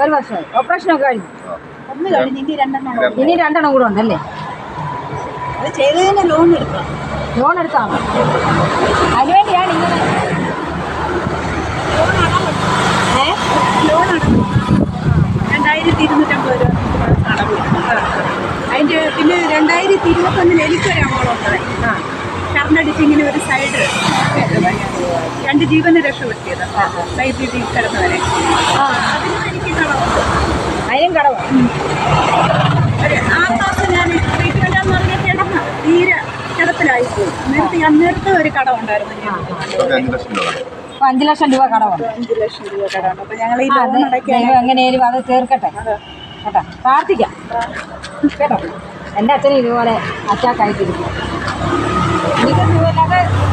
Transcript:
ആറ് വർഷമായി ഓപ്പറേഷനൊക്കെ കഴിഞ്ഞു. ഒന്ന് കഴിഞ്ഞ് ഇനി രണ്ടെണ്ണം കൂടെ ഇനി രണ്ടെണ്ണം കൂടെ ഉണ്ടല്ലേ? അത് ചെയ്തതിന് ലോൺ എടുക്കാം. ലോൺ എടുത്താണോ അതിനുവേണ്ടിയാണ് ഇങ്ങനെ ഏ? ലോൺ അടക്കും രണ്ടായിരത്തി ഇരുന്നൂറ്റമ്പത് രൂപ അടവ് അതിന്റെ പിന്നെ രണ്ടായിരത്തി ഇരുപത്തൊന്നിൽ എനിക്കൊരു അമ്മളുണ്ടായി ആ. കറണ്ടടിച്ച് ഇങ്ങനെ ഒരു സൈഡ് രണ്ട് ജീവന് രക്ഷപ്പെടുത്തിയത്. വൈദ്യുതി കിടന്നവരെ. ആ. അതിനും എനിക്ക് കടമുണ്ട് അതിനും കടവാ ഒരു ആറ് മാസം ഞാൻ ട്രീറ്റ്മെന്റ് എന്ന് പറഞ്ഞാൽ കിടന്ന് തീരെ കിടപ്പിലായിപ്പോയി നേരത്തെ അന്നേരത്തെ ഒരു കടം ഉണ്ടായിരുന്നു. അപ്പൊ അഞ്ചു ലക്ഷം രൂപ കടവാണ് അഞ്ചു ലക്ഷം രൂപ കടമുണ്ട് അപ്പൊ ഞങ്ങൾ ഈ ലോൺ അത് അടയ്ക്കാൻ ദൈവം എങ്ങനെയാലും അത് തീർക്കട്ടെ? കേട്ടോ പ്രാർത്ഥിക്കാം. കേട്ടോ. എന്റെ അച്ഛനും ഇതുപോലെ അറ്റാക്കായിട്ടിരിക്കും എനിക്ക്